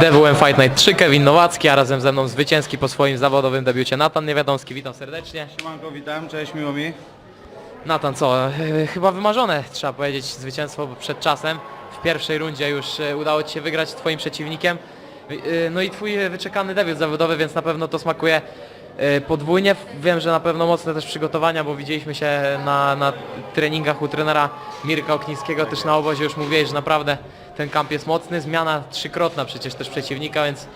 DWM Fight Night 3, Kevin Nowacki, a razem ze mną zwycięski po swoim zawodowym debiucie Natan Niewiadomski. Witam serdecznie. Siemanko, witam, cześć, miło mi. Natan, co? e, Chyba wymarzone, trzeba powiedzieć, zwycięstwo przed czasem. W pierwszej rundzie już e, udało Ci się wygrać z Twoim przeciwnikiem. E, No i Twój wyczekany debiut zawodowy, więc na pewno to smakuje e, podwójnie. Wiem, że na pewno mocne też przygotowania, bo widzieliśmy się na, na treningach u trenera Mirka Oknińskiego, też na obozie już mówiłeś, że naprawdę ten kamp jest mocny. Zmiana trzykrotna przecież też przeciwnika, więc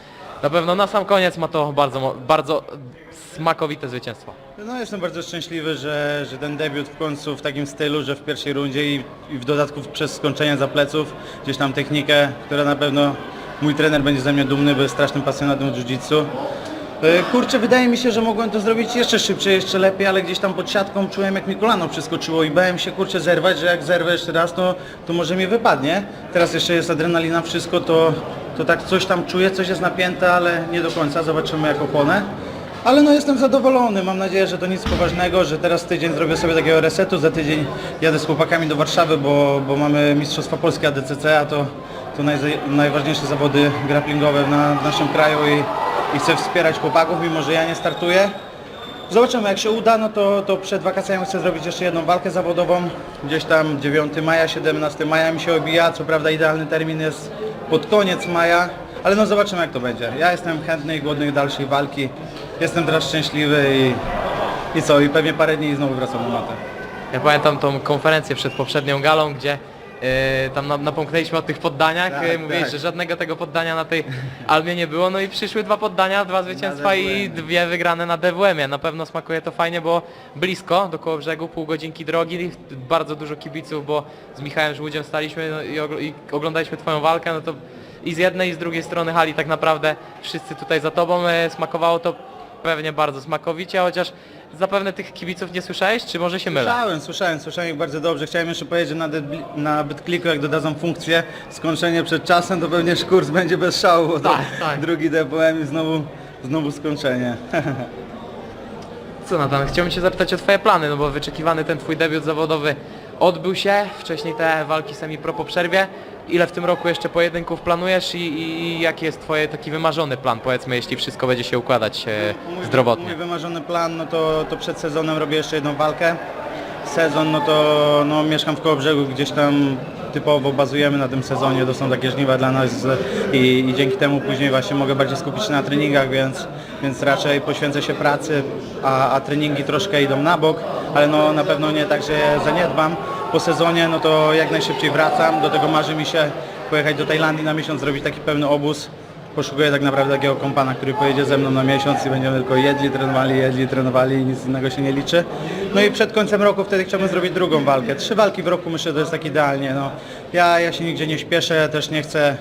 na pewno na sam koniec ma to bardzo, bardzo smakowite zwycięstwo. No jestem bardzo szczęśliwy, że, że ten debiut w końcu w takim stylu, że w pierwszej rundzie i, i w dodatku przez skończenie za pleców, gdzieś tam technikę, która na pewno mój trener będzie ze mnie dumny, bo jest strasznym pasjonatem jiu-jitsu. E, Kurczę, wydaje mi się, że mogłem to zrobić jeszcze szybciej, jeszcze lepiej, ale gdzieś tam pod siatką czułem jak mi kolano przeskoczyło i bałem się kurczę zerwać, że jak zerwę jeszcze raz, to, to może mi wypadnie. Teraz jeszcze jest adrenalina, wszystko, to, to tak coś tam czuję, coś jest napięte, ale nie do końca, zobaczymy jak opłonę. Ale no jestem zadowolony, mam nadzieję, że to nic poważnego, że teraz tydzień zrobię sobie takiego resetu, za tydzień jadę z chłopakami do Warszawy, bo, bo mamy Mistrzostwa Polskie ADCC, a to, to naj, najważniejsze zawody grapplingowe na, w naszym kraju i, i chcę wspierać chłopaków, mimo że ja nie startuję. Zobaczymy, jak się uda, no to, to przed wakacjami chcę zrobić jeszcze jedną walkę zawodową. Gdzieś tam 9 maja, 17 maja mi się obija. Co prawda idealny termin jest pod koniec maja, ale no zobaczymy jak to będzie. Ja jestem chętny i głodny dalszej walki. Jestem teraz szczęśliwy i, i co, i pewnie parę dni i znowu wracam na matę. Ja pamiętam tą konferencję przed poprzednią galą, gdzie e, tam na- napomknęliśmy o tych poddaniach. Tak, e, Mówiłeś, tak. że żadnego tego poddania na tej Almie nie było. No i przyszły dwa poddania, dwa zwycięstwa i dwie wygrane na DWM-ie. Na pewno smakuje to fajnie, bo blisko, do koło brzegu, pół godzinki drogi, bardzo dużo kibiców, bo z Michałem Żłudziem staliśmy no, i, ogl- i oglądaliśmy Twoją walkę, no to i z jednej i z drugiej strony hali tak naprawdę wszyscy tutaj za Tobą e, smakowało to pewnie bardzo smakowicie, chociaż zapewne tych kibiców nie słyszałeś, czy może się mylę? Słyszałem, słyszałem, słyszałem ich bardzo dobrze. Chciałem jeszcze powiedzieć, że na, deadbli- na BitClicku jak dodadzą funkcję skończenie przed czasem, to pewnie kurs będzie bez szału, bo to Tak, tak. drugi DPM i znowu, znowu skończenie. Co Natan, chciałbym się zapytać o Twoje plany, no bo wyczekiwany ten Twój debiut zawodowy odbył się, wcześniej te walki semi-pro po przerwie. Ile w tym roku jeszcze pojedynków planujesz i, i, jaki jest Twoje taki wymarzony plan, powiedzmy, jeśli wszystko będzie się układać e, Mój, zdrowotnie? mój wymarzony plan, no to, to przed sezonem robię jeszcze jedną walkę. Sezon, no to no, mieszkam w Kołobrzegu, gdzieś tam typowo bazujemy na tym sezonie, to są takie żniwa dla nas i, i dzięki temu później właśnie mogę bardziej skupić się na treningach, więc, więc raczej poświęcę się pracy, a, a treningi troszkę idą na bok, ale no na pewno nie tak, że je zaniedbam. Po sezonie, no to jak najszybciej wracam, do tego marzy mi się pojechać do Tajlandii na miesiąc, zrobić taki pełny obóz, poszukuję tak naprawdę takiego kompana, który pojedzie ze mną na miesiąc i będziemy tylko jedli, trenowali, jedli, trenowali i nic innego się nie liczy. No i przed końcem roku wtedy chciałbym zrobić drugą walkę. Trzy walki w roku myślę, to jest tak idealnie. No, ja, ja się nigdzie nie śpieszę, też nie chcę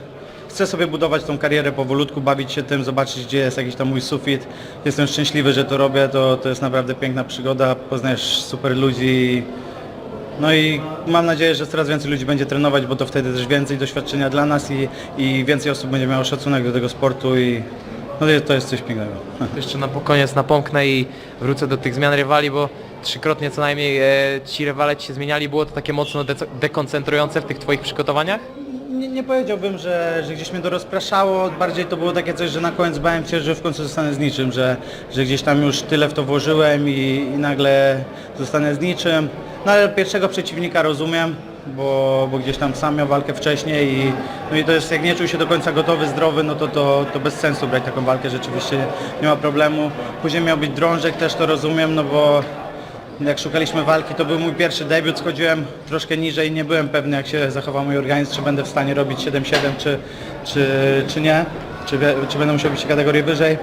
Chcę sobie budować tą karierę powolutku, bawić się tym, zobaczyć gdzie jest jakiś tam mój sufit. Jestem szczęśliwy, że to robię, to, to jest naprawdę piękna przygoda, poznajesz super ludzi. No i mam nadzieję, że coraz więcej ludzi będzie trenować, bo to wtedy też więcej doświadczenia dla nas i, i więcej osób będzie miało szacunek do tego sportu i no to jest- coś pięknego. Jeszcze na koniec napomknę i wrócę do tych zmian rywali, bo trzykrotnie co najmniej e, ci rywale Ci się zmieniali. Było to takie mocno dekoncentrujące w tych Twoich przygotowaniach? Nie, powiedziałbym, że, że gdzieś mnie to rozpraszało, bardziej to było takie coś, że na koniec bałem się, że w końcu zostanę z niczym, że, że gdzieś tam już tyle w to włożyłem i, i nagle zostanę z niczym. No ale pierwszego przeciwnika rozumiem, bo, bo gdzieś tam sam miał walkę wcześniej i, no i to jest, jak nie czuł się do końca gotowy, zdrowy, no to, to, to bez sensu brać taką walkę, rzeczywiście nie ma problemu. Później miał być drążek, też to rozumiem, no bo jak szukaliśmy walki, to był mój pierwszy debiut, schodziłem troszkę niżej, nie byłem pewny jak się zachowa mój organizm, czy będę w stanie robić 7-7 czy, czy, czy nie, czy, czy będę musiał być kategorię wyżej.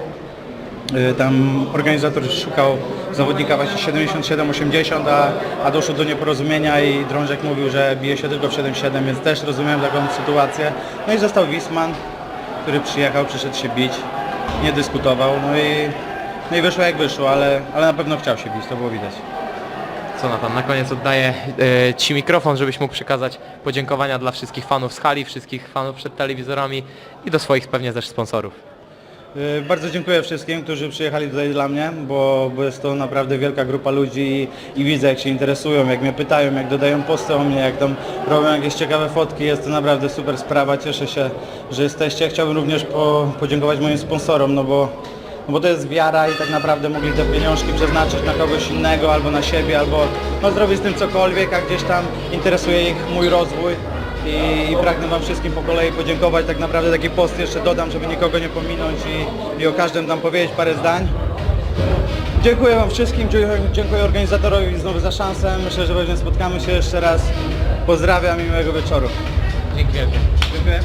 Y, Tam organizator szukał zawodnika właśnie 77-80, a, a doszło do nieporozumienia i Drążek mówił, że bije się tylko w 7-7, więc też rozumiem taką sytuację. No i został Wisman, który przyjechał, przyszedł się bić, nie dyskutował, no i, no i wyszło jak wyszło, ale, ale na pewno chciał się bić, to było widać. Co Natan, na koniec oddaję e, Ci mikrofon, żebyś mógł przekazać podziękowania dla wszystkich fanów z hali, wszystkich fanów przed telewizorami i do swoich pewnie też sponsorów. Y, Bardzo dziękuję wszystkim, którzy przyjechali tutaj dla mnie, bo, bo jest to naprawdę wielka grupa ludzi i, i widzę jak się interesują, jak mnie pytają, jak dodają posty o mnie, jak tam robią jakieś ciekawe fotki. Jest to naprawdę super sprawa, cieszę się, że jesteście. Chciałbym również po, podziękować moim sponsorom, no bo, no bo to jest wiara i tak naprawdę mogli te pieniążki przeznaczyć na kogoś innego albo na siebie, albo no, zrobić z tym cokolwiek, a gdzieś tam interesuje ich mój rozwój. I, I pragnę Wam wszystkim po kolei podziękować. Tak naprawdę taki post jeszcze dodam, żeby nikogo nie pominąć i, i o każdym tam powiedzieć parę zdań. Dziękuję Wam wszystkim, dziękuję, dziękuję organizatorowi znowu za szansę. Myślę, że pewnie spotkamy się jeszcze raz. Pozdrawiam i miłego wieczoru. Dzięki wielkie. Dziękuję.